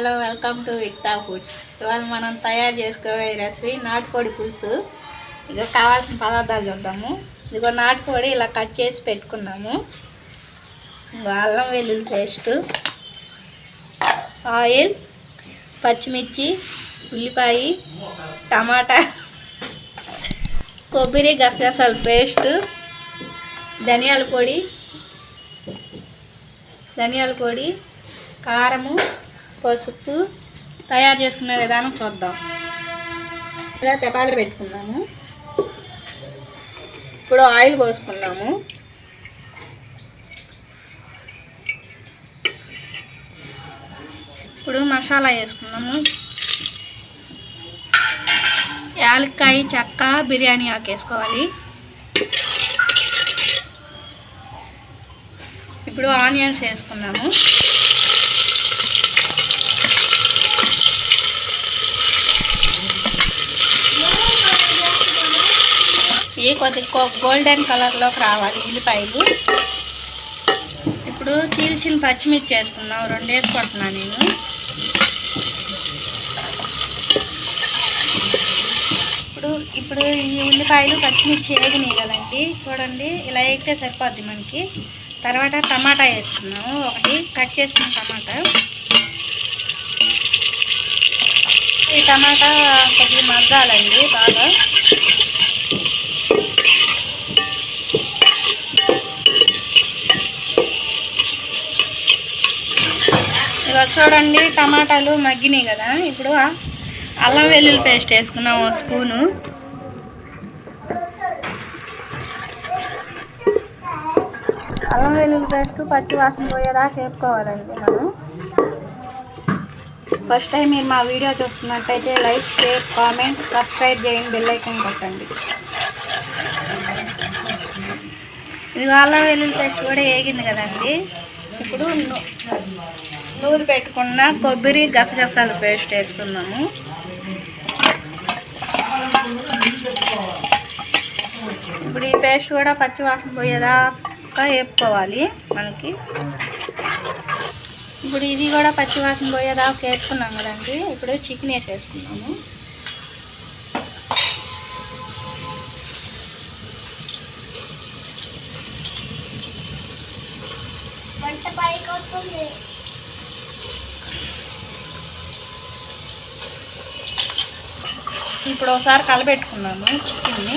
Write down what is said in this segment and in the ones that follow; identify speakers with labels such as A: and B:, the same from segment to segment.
A: Hello welcome to Vikta foods ఇవాళ మనం తయారు చేసుకోబోయే రెసిపీ నాటుకోడి పులుసు. ఇక కావాల్సిన పదార్థాలు చూద్దాము. ఇదిగో నాటుకోడి ఇలా కట్ చేసి పెట్టుకున్నాము. అల్లం వెల్లుల్లి పేస్ట్ ఆయిల్ పచ్చిమిర్చి ఉల్లిపాయ టమాటా కొబ్బరి గసగసాల పేస్ట్ ధనియాల పొడి ధనియాల పొడి కారము పసుపు తయారు చేసుకునే విధానం చూద్దాం. ఇలా తెపాలు పెట్టుకున్నాము. ఇప్పుడు ఆయిల్ పోసుకున్నాము. ఇప్పుడు మసాలా వేసుకున్నాము. యాలక్కాయ చెక్క బిర్యానీ ఆకు వేసుకోవాలి. ఇప్పుడు ఆనియన్స్ వేసుకున్నాము. ఇవి కొద్దిగా గోల్డెన్ కలర్లోకి రావాలి ఉల్లిపాయలు. ఇప్పుడు చీల్చిన పచ్చిమిర్చి వేసుకున్నాం రెండు వేసుకుంటున్నాను నేను. ఇప్పుడు ఇప్పుడు ఈ ఉల్లిపాయలు పచ్చిమిర్చి వేగినాయి కదండి. చూడండి ఇలా వేగితే సరిపోద్ది మనకి. తర్వాత టమాటా వేసుకున్నాము ఒకటి కట్ చేసుకున్న టమాటా. ఈ టమాటా కొద్దిగా మగ్గాలండి బాగా. చూడండి టమాటాలు మగ్గినాయి కదా. ఇప్పుడు అల్లం వెల్లుల్లి పేస్ట్ వేసుకున్నాం ఓ స్పూను. అల్లం వెల్లుల్లి పేస్ట్ పచ్చి వాసన పోయేదాకా వేపుకోవాలండి మనం. ఫస్ట్ టైం మీరు మా వీడియో చూస్తున్నట్టయితే లైక్ షేర్ కామెంట్ సబ్స్క్రైబ్ చేయండి బెల్ ఐకాన్ కొట్టండి. ఇది అల్లం వెల్లుల్లి పేస్ట్ కూడా వేగింది కదండి. ఇప్పుడు నూరు పెట్టుకున్న కొబ్బరి గసగసాల పేస్ట్ వేసుకున్నాము ఇప్పుడు ఈ పేస్ట్ కూడా పచ్చి వాసన పోయేదాకా వేపుకోవాలి మనకి. ఇప్పుడు ఇది కూడా పచ్చి వాసన పోయేదాకా వేసుకున్నాం కదండి. ఇప్పుడు చికెన్ వేసేసుకున్నాము ఇప్పుడు ఒకసారి కలబెట్టుకున్నాము చికెన్ని.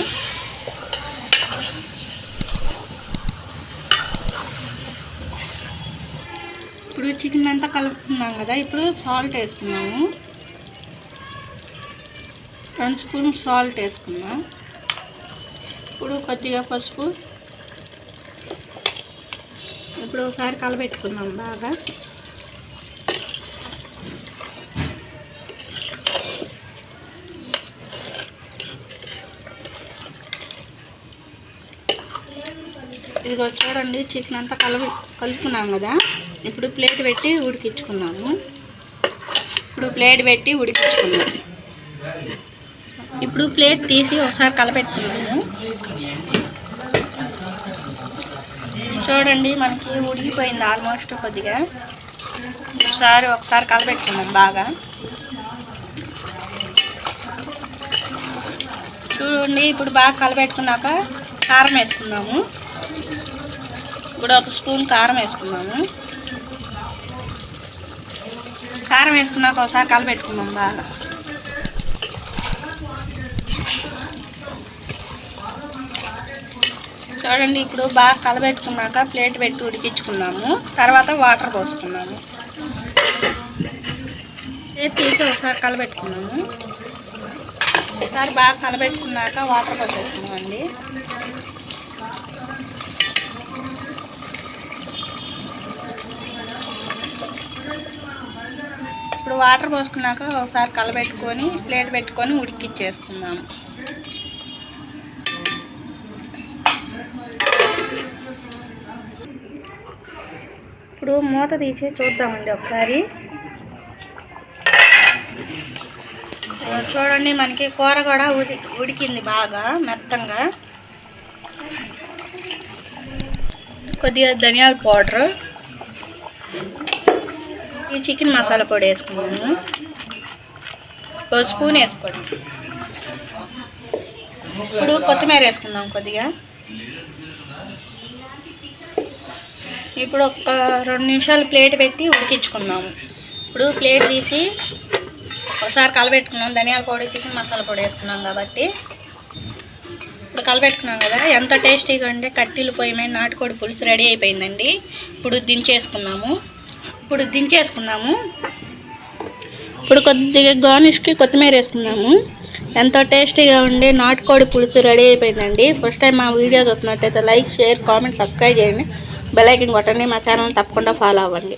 A: ఇప్పుడు చికెన్ అంతా కలుపుకున్నాం కదా ఇప్పుడు సాల్ట్ వేసుకున్నాము. రెండు స్పూన్ సాల్ట్ వేసుకున్నాం. ఇప్పుడు కొద్దిగా పసుపు. ఇప్పుడు ఒకసారి కలబెట్టుకున్నాం బాగా. ఇదిగో చూడండి చికెన్ అంతా కలపి కలుపుకున్నాం కదా. ఇప్పుడు ప్లేట్ పెట్టి ఉడికించుకున్నాము ఇప్పుడు ప్లేట్ పెట్టి ఉడికించుకున్నాము ఇప్పుడు ప్లేట్ తీసి ఒకసారి కలపెట్టుకున్నాము చూడండి మనకి ఉడికిపోయింది ఆల్మోస్ట్ కొద్దిగా. ఒకసారి ఒకసారి కలపెట్టుకున్నాం బాగా. చూడండి ఇప్పుడు బాగా కలపెట్టుకున్నాక కారం వేసుకుందాము. ఇప్పుడు ఒక స్పూన్ కారం వేసుకున్నాము కారం వేసుకున్నాక ఒకసారి కలపెట్టుకున్నాం బాగా. చూడండి ఇప్పుడు బాగా కలబెట్టుకున్నాక ప్లేట్ పెట్టి ఉడికించుకున్నాము. తర్వాత వాటర్ పోసుకున్నాము. ప్లేట్ తీసి ఒకసారి కలబెట్టుకున్నాము ఒకసారి బాగా కలబెట్టుకున్నాక వాటర్ పోసేసుకున్నామండి ఇప్పుడు వాటర్ పోసుకున్నాక ఒకసారి కలబెట్టుకొని ప్లేట్ పెట్టుకొని ఉడికిచ్చేసుకుందాము ఇప్పుడు మూత తీసి చూద్దామండి ఒకసారి. చూడండి మనకి కూర కూడా ఉడి ఉడికింది బాగా మెత్తంగా. కొద్దిగా ధనియాల పౌడర్. ఈ చికెన్ మసాలా పొడి వేసుకున్నాము ఒక స్పూన్ వేసుకోండి. ఇప్పుడు కొత్తిమీర వేసుకుందాం కొద్దిగా. ఇప్పుడు ఒక రెండు నిమిషాలు ప్లేట్ పెట్టి ఉడికించుకుందాము. ఇప్పుడు ప్లేట్ తీసి ఒకసారి కలబెట్టుకున్నాం. ధనియాల పొడి చికెన్ మసాలా పొడి వేసుకున్నాం కాబట్టి. ఇప్పుడు కలబెట్టుకున్నాం కదా ఎంత టేస్టీగా ఉంటే కట్టిలు పొయ్యి మీద నాటుకోడి పులుసు రెడీ అయిపోయిందండి. ఇప్పుడు దించేసుకున్నాము ఇప్పుడు దించేసుకున్నాము. ఇప్పుడు కొద్దిగా గార్నిష్కి కొత్తిమీర వేసుకున్నాము. ఎంతో టేస్టీగా ఉండే నాటుకోడి పులుసు రెడీ అయిపోయిందండి. ఫస్ట్ టైం మా వీడియో చూస్తున్నట్టయితే లైక్ షేర్ కామెంట్ సబ్స్క్రైబ్ చేయండి. బెల్ ఐకన్ కొట్టండి. మా ఛానల్ తప్పకుండా ఫాలో అవ్వండి.